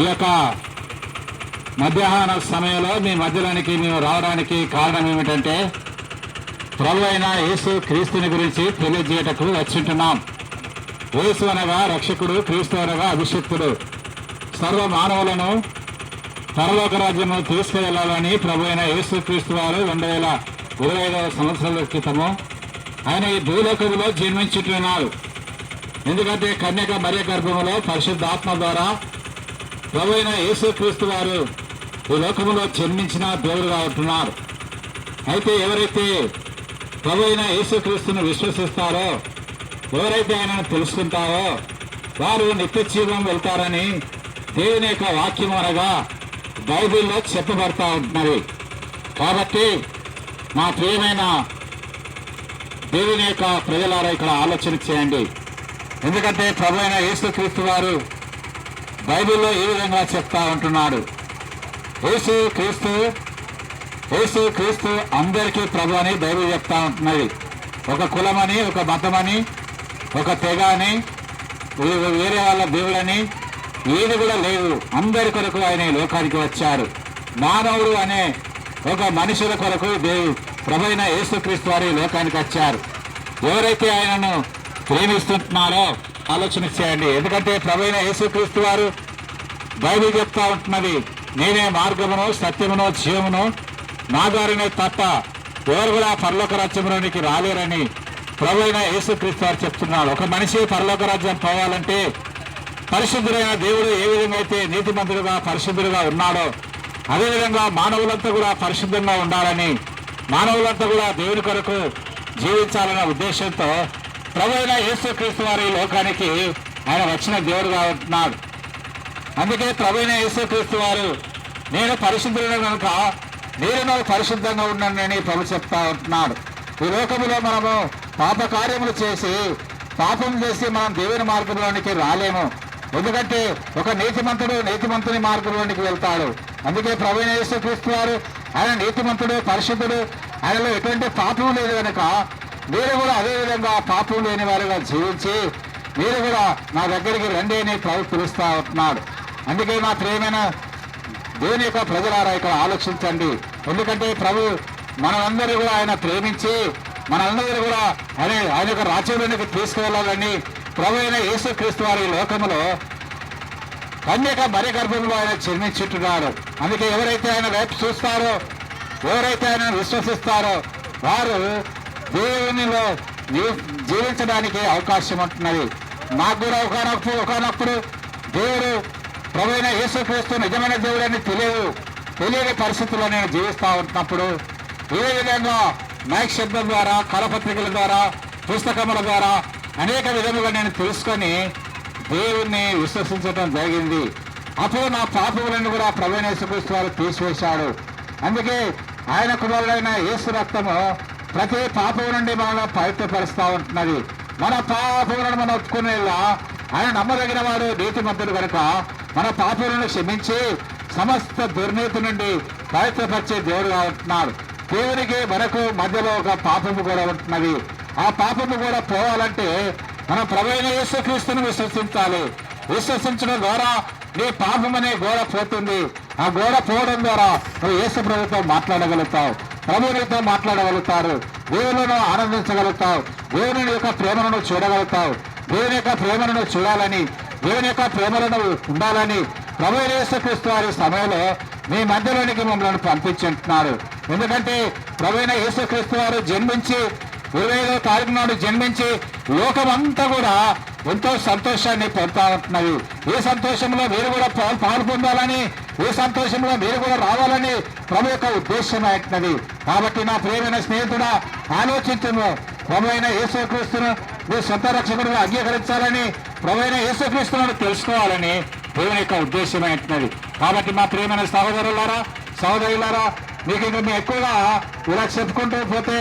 ఈ యొక్క మధ్యాహ్న సమయంలో మీ మధ్యలోనికి మేము రావడానికి కారణం ఏమిటంటే ప్రభు అయిన యేసు క్రీస్తుని గురించి తెలియజేయటకు వచ్చింటున్నాం. యేసు అనగా రక్షకుడు క్రీస్తు అనగా అభిషక్తుడు. సర్వ మానవులను పరలోక రాజ్యము తీసుకువెళ్ళాలని ప్రభు అయిన యేసు క్రీస్తు వారు రెండు వేల ఇరవై ఐదవ సంవత్సరాల క్రితము ఆయన ఈ భూలోకములో జన్మించుతున్నారు ఎందుకంటే కన్యక మర్య గర్భములో పరిశుద్ధాత్మ ద్వారా ప్రభు యేసుక్రీస్తు వారు ఈ లోకంలో జన్మించిన దేవుడుగా ఉంటున్నారు. అయితే ఎవరైతే ప్రభు యేసుక్రీస్తును విశ్వసిస్తారో ఎవరైతే ఆయనను తెలుసుకుంటారో వారు నిత్య జీవం వెళ్తారని దేవుని యొక్క వాక్యం అనగా బైబిల్లో చెప్పబడతా ఉంటున్నది కాబట్టి మా ప్రియమైన దేవుని యొక్క ప్రజలారా ఇక్కడ ఆలోచన చేయండి. ఎందుకంటే ప్రభు అయిన యేసుక్రీస్తు వారు బైబిల్లో ఈ విధంగా చెప్తా ఉంటున్నాడు? యేసు క్రీస్తు యేసు క్రీస్తు అందరికీ ప్రభు అని బైబిల్ చెప్తా ఉంటున్నది. ఒక కులమని ఒక మతమని ఒక తెగ అని వేరే వాళ్ళ దేవుడని ఏది కూడా లేదు అందరి కొరకు ఆయన ఈ లోకానికి వచ్చారు. మానవుడు అనే ఒక మనుషుల కొరకు దేవు ప్రభైన యేసుక్రీస్తు వారి లోకానికి వచ్చారు. ఎవరైతే ఆయనను ప్రేమిస్తుంటున్నారో ఆలోచన చేయండి. ఎందుకంటే ప్రభైన యేసుక్రీస్తు వారు బైబిల్ చెప్తా ఉంటున్నది. నేనే మార్గమును సత్యమును జీవమును. నా ద్వారానే తప్ప ఎవరు కూడా పరలోక రాజ్యంలోనికి రాలేరని ప్రభువైన యేసుక్రీస్తు వారు చెప్తున్నాడు ఒక మనిషి పరలోక రాజ్యం పోవాలంటే పరిశుద్ధుడైన దేవుడు ఏ విధంగా అయితే నీతిమంతుడుగా పరిశుద్ధుడుగా ఉన్నాడో అదేవిధంగా మానవులంతా కూడా పరిశుద్ధంగా ఉండాలని మానవులంతా కూడా దేవుని కొరకు జీవించాలన్న ఉద్దేశంతో ప్రభు యేసుక్రీస్తు వారి లోకానికి ఆయన వచ్చిన దేవుడుగా ఉంటున్నాడు. అందుకే ప్రభుైన యేసుక్రీస్తు వారు నేను పరిశుద్ధులను కనుక నేను పరిశుద్ధంగా ఉన్నానని ప్రభు చెప్తా ఉంటున్నాడు. ఈ లోకంలో మనము పాప కార్యములు చేసి పాపం చేసి మనం దేవుని మార్గంలోనికి రాలేము. ఎందుకంటే ఒక నీతిమంతుడు నీతిమంతుని మార్గంలోనికి వెళ్తాడు. అందుకే ప్రవీణ యేసుక్రీస్తు వారు ఆయన నీతిమంతుడు పరిశుద్ధుడు ఆయనలో ఎటువంటి పాపం లేదు కనుక మీరు కూడా అదేవిధంగా పాపం లేని వారుగా జీవించి మీరు కూడా నా దగ్గరికి రండి అని ప్రభు పిలుస్తా ఉంటున్నాడు. అందుకే నా ప్రియమైన దేవుని యొక్క ప్రజలారా ఇక్కడ ఆలోచించండి. ఎందుకంటే ప్రభు మనందరూ కూడా ఆయన ప్రేమించి మనందరూ కూడా ఆయన ఆయన యొక్క రాజ్యంలోనికి తీసుకువెళ్ళాలని ప్రభు అయిన యేసుక్రీస్తు వారి లోకంలో లోకములో కన్యక మరి గర్భంలో ఆయన జన్మించుంటున్నాడు అందుకే ఎవరైతే ఆయన వైపు చూస్తారో ఎవరైతే ఆయన విశ్వసిస్తారో వారు దేవునిలో జీ- జీవించడానికి అవకాశం ఉంటున్నది. నాకు కూడా ఒకనొప్పుడు ఒకనొప్పుడు దేవుడు యేసుక్రీస్తు నిజమైన దేవుడని తెలియదు. తెలియని పరిస్థితుల్లో నేను జీవిస్తూ ఉన్నప్పుడు ఏ విధంగా మైక్ శబ్దం ద్వారా కలపత్రికల ద్వారా పుస్తకముల ద్వారా అనేక విధముగా నేను తెలుసుకొని దేవుణ్ణి విశ్వసించడం జరిగింది. అప్పుడు నా పాపములను కూడా ప్రవీణ యేసుక్రీస్తు వారు తీసివేశాడు. అందుకే ఆయన కుమారుడైన యేసు రక్తము ప్రతి పాపం నుండి మనల్ని పవిత్రపరుస్తూ ఉంటున్నది మన పాపములను మనం ఒప్పుకునేలా ఆయన నమ్మదగిన వాడు నీతిమంతుడు కనుక మన పాపలను క్షమించి సమస్త దుర్నీతి నుండి పవిత్రపరిచే దేవుడుగా ఉంటున్నాడు దేవునికి మనకు మధ్యలో ఒక పాపము కూడా ఉంటున్నది ఆ పాపము కూడా పోవాలంటే మనం ప్రవైన యేసుక్రీస్తుని విశ్వసించాలి. విశ్వసించడం ద్వారా నీ పాపం అనే గోడ పోతుంది. ఆ గోడ పోవడం ద్వారా నువ్వు యేసు ప్రభుతో మాట్లాడగలుగుతావు. ప్రభు మాట్లాడగలుగుతారు. దేవులను ఆనందించగలుగుతావు. దేవుని యొక్క ప్రేమను చూడగలుగుతావు. దేవుని యొక్క ప్రేమను చూడాలని దేవుని యొక్క ప్రేమలను ఉండాలని ప్రభు యేసుక్రీస్తు వారి సమయంలో మీ మధ్యలోనికి మమ్మల్ని పంపించుంటున్నారు. ఎందుకంటే ప్రభువైన యేసుక్రీస్తు వారు జన్మించి ఇరవై ఐదో తారీఖు నాడు జన్మించి లోకమంతా కూడా ఎంతో సంతోషాన్ని పొందుతా ఉంటున్నది. ఈ సంతోషంలో మీరు కూడా పాలు పొందాలని ఈ సంతోషంలో మీరు కూడా రావాలని ప్రభు యొక్క ఉద్దేశం అయినది. కాబట్టి నా ప్రియమైన స్నేహితుడా ఆలోచించను ప్రభు అయిన యేసుక్రీస్తును మీ సొంత రక్షకుడుగా అంగీకరించాలని ప్రవైన యేసుక్రీస్తున్నాడు తెలుసుకోవాలని దేవుని యొక్క ఉద్దేశమైనది కాబట్టి మా ప్రియమైన సహోదరులారా సహోదరులారా మీకు ఇంకా మేము ఎక్కువగా ఇలా చెప్పుకుంటూ పోతే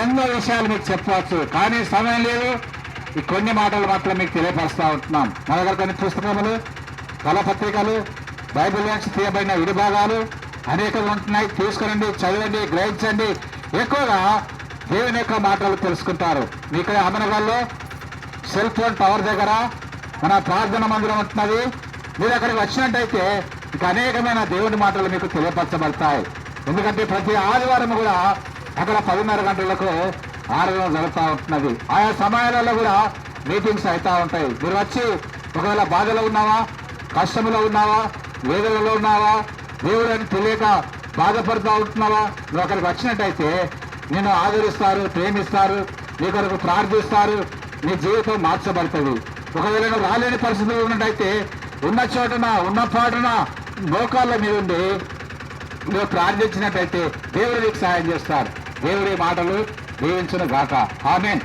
ఎన్నో విషయాలు మీకు చెప్పవచ్చు. కానీ సమయం లేదు. ఈ కొన్ని మాటలు మాత్రం మీకు తెలియపరుస్తూ ఉంటున్నాం. మన దగ్గర కొన్ని పుస్తకములు కళపత్రికలు బైబిల్ నుంచి తీయబడిన విడిభాగాలు అనేకలు ఉంటున్నాయి. తీసుకురండి చదవండి గ్రహించండి. ఎక్కువగా దేవుని యొక్క మాటలు తెలుసుకుంటారు. మీకు అమనగల్లో సెల్ ఫోన్ టవర్ దగ్గర మన ప్రార్థన మందిరం ఉంటున్నది. మీరు అక్కడికి వచ్చినట్టయితే ఇక అనేకమైన దేవుని మాటలు మీకు తెలియపరచబడతాయి. ఎందుకంటే ప్రతి ఆదివారం కూడా అక్కడ పదిన్నర గంటలకు ఆరాధన జరుగుతూ ఉంటున్నది. ఆయా సమయాలలో కూడా మీటింగ్స్ అవుతూ ఉంటాయి. మీరు వచ్చి ఒకవేళ బాధలో ఉన్నావా కష్టంలో ఉన్నావా వేదనలో ఉన్నావా దేవుడని తెలియక బాధపడుతూ ఉంటున్నావా నువ్వు అక్కడికి వచ్చినట్టయితే నేను ఆదరిస్తారు ప్రేమిస్తారు నీ కొరకు ప్రార్థిస్తారు నీ జీవితం మార్చబడుతుంది. ఒకవేళ రాలేని పరిస్థితులు ఉన్నట్టయితే ఉన్న చోటున ఉన్న పాటన మోకాళ్ళ మీద ఉండి నువ్వు ప్రార్థించినట్టయితే దేవుడు నీకు సహాయం చేస్తారు దేవుడి మాటలు దీవించిన గాక ఆమెన్.